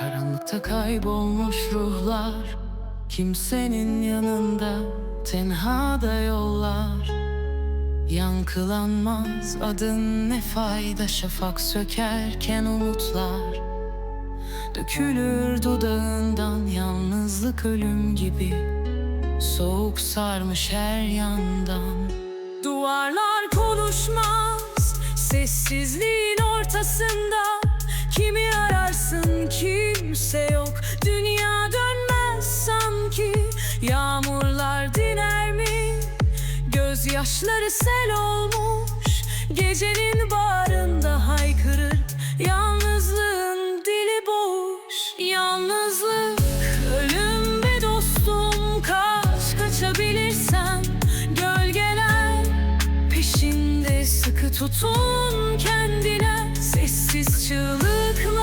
Karanlıkta kaybolmuş ruhlar Kimsenin yanında tenhada yollar. Yankılanmaz adın ne fayda Şafak sökerken umutlar. Dökülür dudağından yalnızlık ölüm gibi Soğuk sarmış her yandan. Duvarlar konuşmaz Sessizliğin ortasında kimse yok. Dünya dönmez sanki. Yağmurlar diner mi? Gözyaşları sel olmuş. Gecenin bağrında haykırır. Yalnızlığın dili boş. Yalnızlık ölüm be dostum. Kaç kaçabilirsen Gölgeler peşinde. Sıkı tutun kendine. Sessiz çığlıklar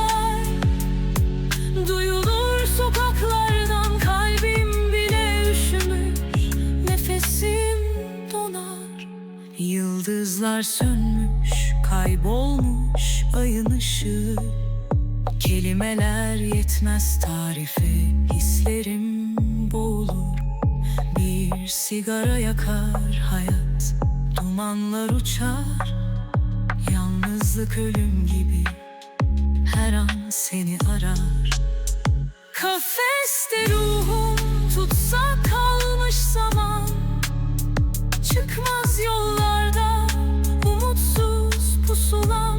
Duyulur sokaklardan Kalbim bile üşümüş Nefesim donar. Yıldızlar sönmüş Kaybolmuş ayın ışığı. Kelimeler yetmez tarife Hislerim boğulur. Bir sigara yakar hayat Dumanlar uçar. Yalnızlık ölüm gibi seni arar. Kafeste ruhum tutsak kalmış zaman. Çıkmaz yollarda umutsuz pusulam.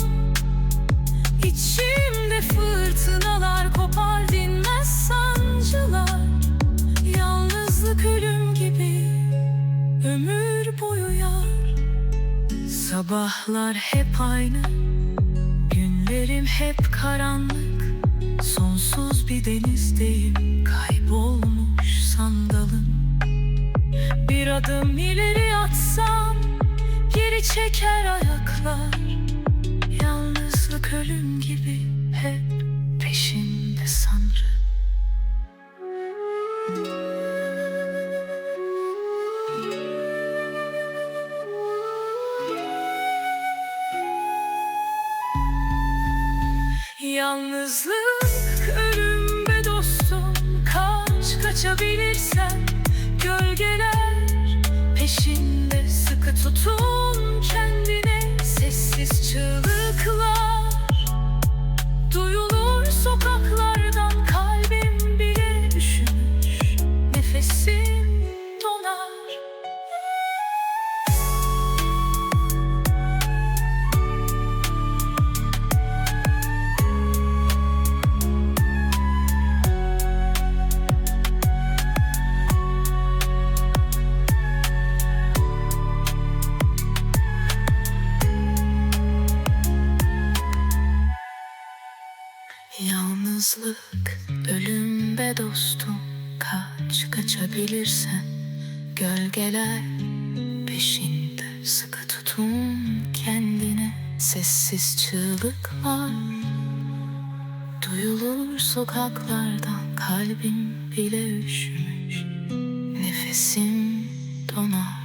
İçimde fırtınalar kopar dinmez sancılar. Yalnızlık ölüm gibi ömür boyu yar. Sabahlar hep aynı Günlerim hep karanlık Sonsuz bir denizdeyim Kaybolmuş sandalım Bir adım ileri atsam Geri çeker ayaklar. Yalnızlık ölüm gibi Hep peşinde sanrı Yalnızlık Yalnızlık ölüm be dostum Kaç kaçabilirsen Gölgeler peşinde Sıkı tutun kendine Sessiz çığlıklar Duyulur sokaklardan Kalbim bile üşümüş Nefesim donar